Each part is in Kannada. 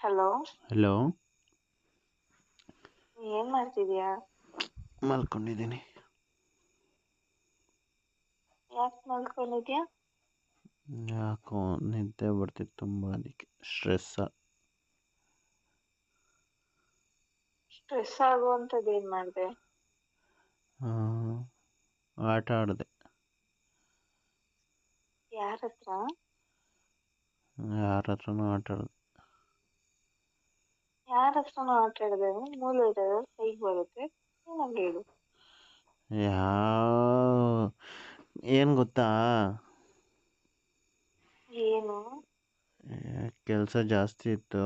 ಹಲೋ. ಹಲೋ. ಏನ್ ಮಾಡ್ತಿದ್ಯಾ? ಮಲ್ಕೊಂಡಿದ್ದೀನಿ. ಯಾಕೆ ಮಲ್ಕೊಂಡಿದ್ಯಾ? ಯಾಕೋ ನಿದ್ದೆ ಬರ್ತಿತ್ತು ತುಂಬ ಅದಕ್ಕೆ. ಸ್ಟ್ರೆಸ್ಸ. ಸ್ಟ್ರೆಸ್ ಆಗುವಂಥದ್ದು ಏನ್ ಮಾಡಿದೆ? ಆಟ ಆಡಿದೆ. ಯಾರ ಹತ್ರ ಯಾರ ಹತ್ರನೂ ಆಟ ಆಡಿದೆ. ಯಾರ ಹತ್ರನೂ ಆಟ ಆಡಿದೆ ಮೂಲ ಇರೋದು ಕೈಗೆ ಬರುತ್ತೆ? ನಂಗೆ ಹೇಳು. ಯಾವ ಏನು ಗೊತ್ತಾ? ಏನು? ಕೆಲಸ ಜಾಸ್ತಿ ಇತ್ತು.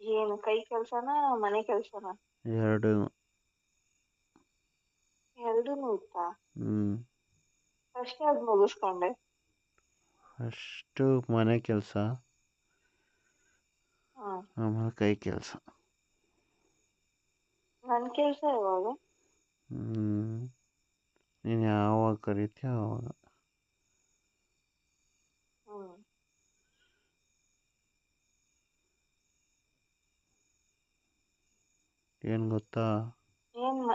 ಏನು ಕೈ ಕೆಲ್ಸನ ಮನೆ ಕೆಲ್ಸನ? ಎರಡು. ಎರಡೂ ಇತ್ತಾ? ಹ್ಮ್. ಅಷ್ಟೇ ಅದು ಮುಗಿಸ್ಕೊಂಡೆ? ಅಷ್ಟು ಮನೆ ಕೆಲಸ. ಹ್ಮ್ ಆಮೇಲೆ ಕೈ ಕೆಲಸ. ನನ್ನ ಕೆಲಸ ಯಾವಾಗ ನೀನು ಯಾವಾಗ ಕರಿತೀಯ ಆವಾಗ ಹ್ಮ್. ಏನು ಗೊತ್ತಾ? ಏನ್ ಮಾ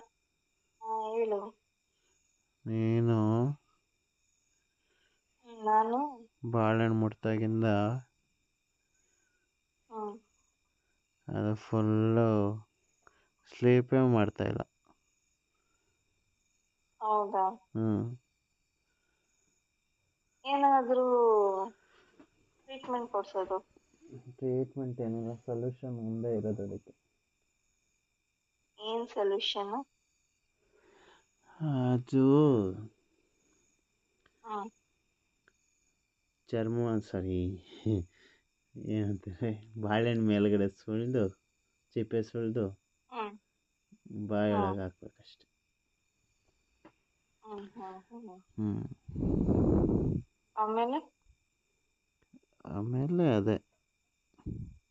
ಹಾ ಹೇಳು. ನೀನು ನಾನು? ಬಾಳೆಹಣ್ಣು ಮುಟ್ದಾಗಿಂದ ಹ್ಮ್ ಅದು ಫುಲ್ಲು ಸ್ಲೀಪೇ ಮಾಡ್ತಾಯಿಲ್ಲ ಹೌದಾ? ಹ್ಞೂ ಏನಾದರೂ ಟ್ರೀಟ್ಮೆಂಟ್ ಕೊಡ್ಸೋದು? ಟ್ರೀಟ್ಮೆಂಟ್ ಏನಿಲ್ಲ ಸೊಲ್ಯೂಷನ್ ಮುಂದೆ ಇರೋದು ಅದಕ್ಕೆ. ಏನ್ ಸೊಲ್ಯೂಷನ್? ಅದು ಹ್ಮ್. ಚರ್ಮ ಸಾರಿ ಏನಂತಾರೆ ಬಾಳೆಹಣ್ಣು ಮೇಲ್ಗಡೆ ಸುಳಿದು ಸಿಪ್ಪೆ ಸುಳಿದು ಬಾಯೊಳಗೆ ಹಾಕ್ಬೇಕಷ್ಟೆ. ಹ್ಞೂ ಆಮೇಲೆ? ಆಮೇಲೆ ಅದೇ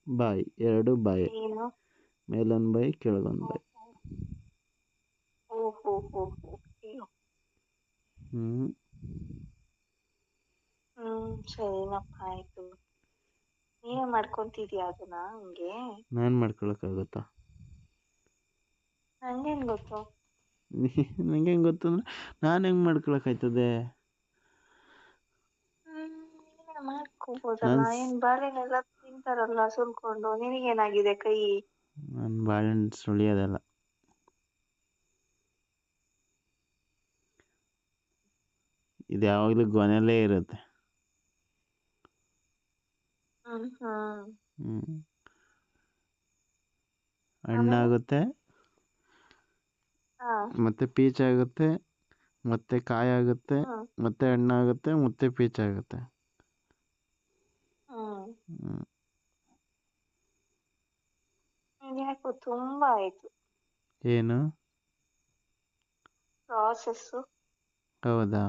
ಬಾಯಿ ಎರಡು ಬಾಯಿ. ಮೇಲೊಂದು ಬಾಯಿ ಕೆಳಗೊಂದು ಬಾಯಿ. ಹ್ಞೂ ಸರಿನಪ್ಪ ಆಯ್ತು. ನೀನೇ ಮಾಡ್ಕೊಂತಿದ್ಯಾ ಅದನ್ನ ಹಂಗೆ? ನಾನು ಮಾಡ್ಕೊಳಕ್ಕಾಗುತ್ತಾ? ನಂಗೇನ್ ಗೊತ್ತು? ನಂಗೆ ಹೆಂಗೆ ಗೊತ್ತು ಅಂದ್ರೆ ನಾನು ಹೆಂಗ್ ಮಾಡ್ಕೊಳಕ್ಕಾಯ್ತದೆ? ಹ್ಮ್ ನೀನೇ ಮಾಡ್ಕೋಬೋದಲ್ಲ. ನಾನು ಏನ್ ಬಾಳೆಹಣ್ಣೆಲ್ಲ ತಿಂತಾರಲ್ಲ ಸುಲ್ಕೊಂಡು ನಿನಗೇನಾಗಿದೆ ಕೈ? ನಾನು ಬಾಳೆಹಣ್ಣು ಸುಲಿಯೋದಲ್ಲ. ಇದು ಯಾವಾಗಲೂ ಗೊನೆಯಲ್ಲೇ ಇರುತ್ತೆ ಹ್ಮ್ ಹ್ಮ್ ಹ್ಞೂ ಆಮೇಲೆ ಹಣ್ಣಾಗುತ್ತೆ ಮತ್ತೆ ಮತ್ತೆ ಪೀಚಾಗುತ್ತೆ ಮತ್ತೆ ಕಾಯಿ ಆಗುತ್ತೆ. ಮತ್ತೆ ಹಣ್ಣಾಗುತ್ತೆ ಮತ್ತೆ ಪೀಚಾಗುತ್ತೆ ಆಗುತ್ತೆ. ಯಾಕೋ ತುಂಬಾ ಆಯ್ತು. ಏನು? ಹೌದಾ?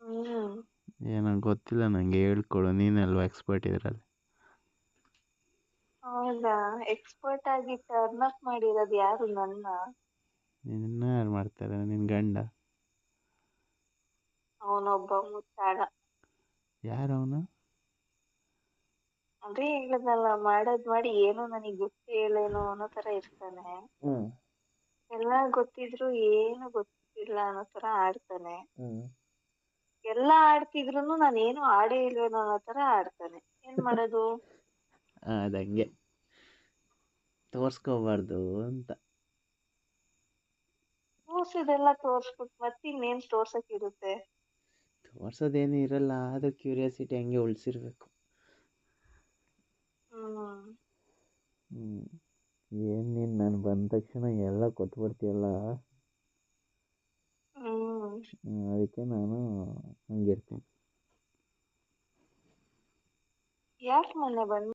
ಹ್ಮ್. ಏನೋ ಗೊತ್ತಿಲ್ಲ ನನಗೆ ಹೇಳ್ಕೊಡು. ನೀನಲ್ವಾ ಎಕ್ಸ್ಪರ್ಟ್ ಇದರಲ್ಲಿ? ಹೌದಾ? ಎಕ್ಸ್ಪರ್ಟ್ ಆಗಿ ಟರ್ನ್ ಅಪ್ ಮಾಡಿರೋದು ಯಾರು ನನ್ನ? ನಿನ್ನ ಯಾರು ಮಾಡ್ತಾರೆ? ನಿನ್ ಗಂಡ? ಅವನೊಬ್ಬ ಮುತ್ತಾಡ ಯಾರು ಅವನು? ಅದೇ ಹೇಳದಲ್ಲ ಮಾಡೋದ್ ಮಾಡಿ ಏನೋ ನನಗೆ ಗೊತ್ತೇ ಹೇಳೇನೋ ಅನ್ನೋ ತರ ಇರ್ತಾನೆ. ಎಲ್ಲ ಗೊತ್ತಿದ್ರು ಏನು ಗೊತ್ತಿಲ್ಲ ಅನ್ನೋ ತರ ಆಡ್ತಾನೆ. ಎಲ್ಲ ಆಡ್ತಿದ್ರು ನಾನು ಏನು ಆಡೇ ಇಲ್ವೇನೋ ಅನ್ನೋ ತರ ಆಡ್ತಾನೆ. ಏನ್ ಮಾಡೋದು? ಅದಂಗೆ ತೋರ್ಸ್ಕೋಬಾರ್ದು ಅಂತ. ತೋರ್ಸಿದೆಲ್ಲ ತೋರ್ಸ್ಬಿಟ್ಟು ಮತ್ತಿನ್ನೇನ್ ತೋರ್ಸಕ್ ಇರುತ್ತೆ ತೋರ್ಸೋದೇನು ಇರಲ್ಲ ಅದು ಕ್ಯೂರಿಯಾಸಿಟಿ ಹಂಗೆ ಉಳಿಸಿರ್ಬೇಕು. ಏನು ನೀನು ನಾನು ಬಂದ ತಕ್ಷಣ ಎಲ್ಲ ಕೊಟ್ಬಿಡ್ತೀಯಲ್ಲ? ಅದಕ್ಕೆ ನಾನು ಹಂಗಿರ್ತೀನಿ ಯಾಕೆ ಮೊನ್ನೆ ಬಂದ್